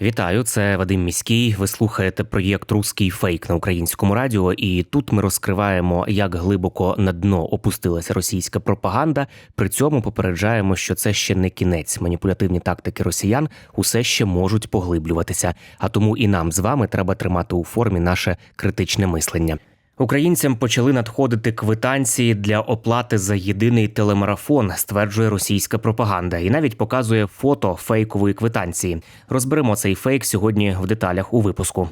Вітаю, це Вадим Міський. Ви слухаєте проєкт Руський фейк на українському радіо. І тут ми розкриваємо, як глибоко на дно опустилася російська пропаганда. При цьому попереджаємо, що це ще не кінець. Маніпулятивні тактики росіян усе ще можуть поглиблюватися. А тому і нам з вами треба тримати у формі наше критичне мислення. Українцям почали надходити квитанції для оплати за єдиний телемарафон, стверджує російська пропаганда, і навіть показує фото фейкової квитанції. Розберемо цей фейк сьогодні в деталях у випуску.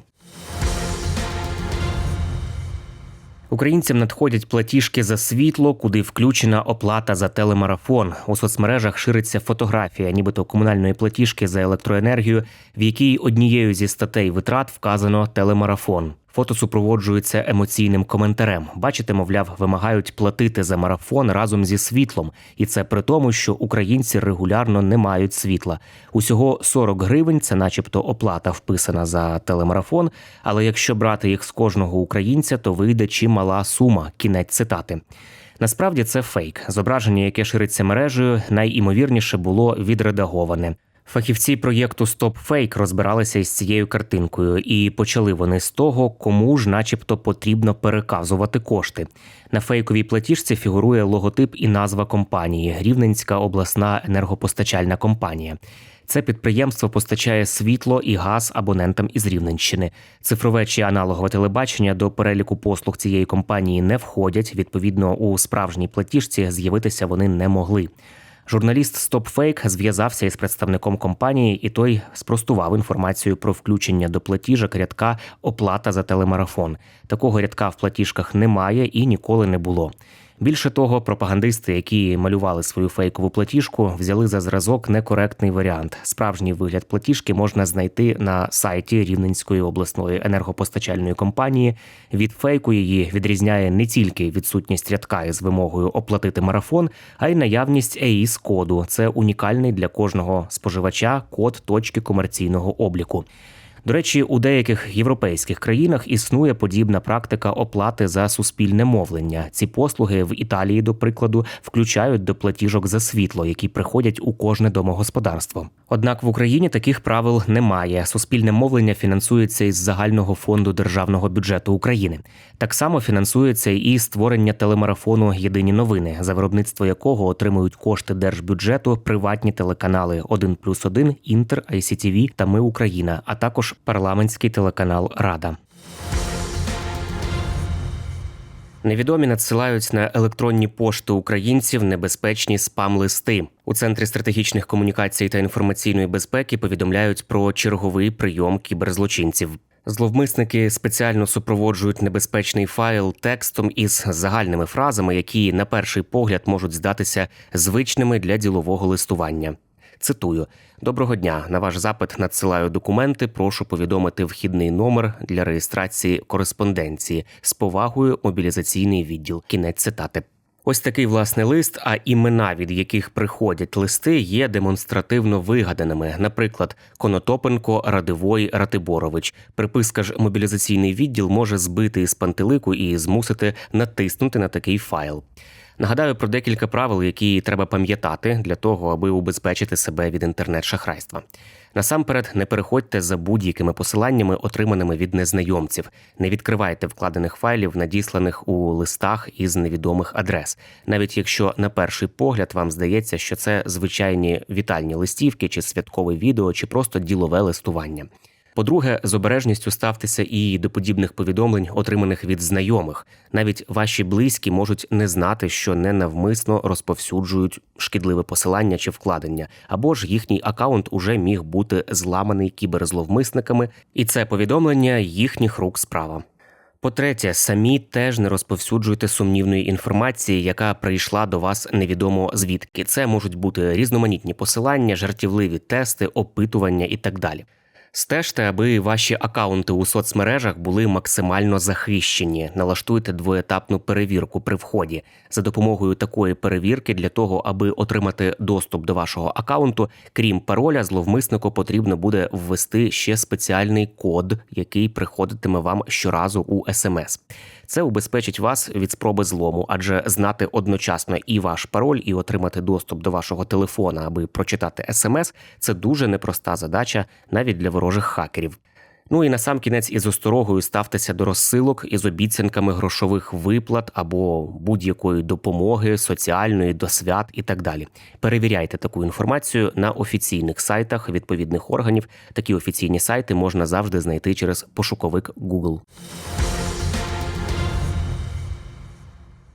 Українцям надходять платіжки за світло, куди включена оплата за телемарафон. У соцмережах шириться фотографія, нібито комунальної платіжки за електроенергію, в якій однією зі статей витрат вказано телемарафон. Фото супроводжується емоційним коментарем. Бачите, мовляв, вимагають платити за марафон разом зі світлом, і це при тому, що українці регулярно не мають світла. Усього 40 гривень це, начебто, оплата вписана за телемарафон. Але якщо брати їх з кожного українця, то вийде чимала сума. Кінець цитати. Насправді це фейк. Зображення, яке шириться мережею, найімовірніше було відредаговане. Фахівці проєкту StopFake розбиралися із цією картинкою, і почали вони з того, кому ж, начебто, потрібно переказувати кошти. На фейковій платіжці фігурує логотип і назва компанії Рівненська обласна енергопостачальна компанія. Це підприємство постачає світло і газ абонентам із Рівненщини. Цифрове чи аналогове телебачення до переліку послуг цієї компанії не входять. Відповідно, у справжній платіжці з'явитися вони не могли. Журналіст StopFake зв'язався із представником компанії, і той спростував інформацію про включення до платіжок рядка оплата за телемарафон. Такого рядка в платіжках немає і ніколи не було. Більше того, пропагандисти, які малювали свою фейкову платіжку, взяли за зразок некоректний варіант. Справжній вигляд платіжки можна знайти на сайті Рівненської обласної енергопостачальної компанії. Від фейку її відрізняє не тільки відсутність рядка із вимогою оплатити марафон, а й наявність ЕІС коду. Це унікальний для кожного споживача код точки комерційного обліку. До речі, у деяких європейських країнах існує подібна практика оплати за суспільне мовлення. Ці послуги в Італії, до прикладу, включають до платіжок за світло, які приходять у кожне домогосподарство. Однак в Україні таких правил немає. Суспільне мовлення фінансується із загального фонду державного бюджету України. Так само фінансується і створення телемарафону Єдині новини, за виробництво якого отримують кошти держбюджету приватні телеканали 1+,1, Інтер, ICTV та Ми Україна, а також парламентський телеканал Рада. Невідомі надсилають на електронні пошти українців небезпечні спам-листи. У центрі стратегічних комунікацій та інформаційної безпеки повідомляють про черговий прийом кіберзлочинців. Зловмисники спеціально супроводжують небезпечний файл текстом із загальними фразами, які на перший погляд можуть здатися звичними для ділового листування. Цитую: доброго дня. На ваш запит надсилаю документи. Прошу повідомити вхідний номер для реєстрації кореспонденції з повагою мобілізаційний відділ. Кінець цитати. Ось такий власне лист, а імена, від яких приходять листи, є демонстративно вигаданими. Наприклад, Конотопенко, Радивой, Ратиборович. Приписка ж мобілізаційний відділ може збити із пантелику і змусити натиснути на такий файл. Нагадаю про декілька правил, які треба пам'ятати для того, аби убезпечити себе від інтернет-шахрайства. Насамперед, не переходьте за будь-якими посиланнями, отриманими від незнайомців. Не відкривайте вкладених файлів, надісланих у листах із невідомих адрес, навіть якщо на перший погляд вам здається, що це звичайні вітальні листівки, чи святкове відео, чи просто ділове листування. По-друге, з обережністю ставтеся і до подібних повідомлень, отриманих від знайомих. Навіть ваші близькі можуть не знати, що ненавмисно розповсюджують шкідливе посилання чи вкладення, або ж їхній акаунт уже міг бути зламаний кіберзловмисниками, і це повідомлення їхніх рук справа. По-третє, самі теж не розповсюджуйте сумнівної інформації, яка прийшла до вас невідомо звідки. Це можуть бути різноманітні посилання, жартівливі тести, опитування і так далі. Стежте, аби ваші акаунти у соцмережах були максимально захищені. Налаштуйте двоетапну перевірку при вході. За допомогою такої перевірки, для того, аби отримати доступ до вашого акаунту, крім пароля, зловмиснику потрібно буде ввести ще спеціальний код, який приходитиме вам щоразу у смс. Це убезпечить вас від спроби злому, адже знати одночасно і ваш пароль, і отримати доступ до вашого телефона, аби прочитати смс, це дуже непроста задача навіть для ворожих хакерів. Ну і на сам кінець із осторогою ставтеся до розсилок із обіцянками грошових виплат або будь-якої допомоги, соціальної до свят і так далі. Перевіряйте таку інформацію на офіційних сайтах відповідних органів. Такі офіційні сайти можна завжди знайти через пошуковик Google.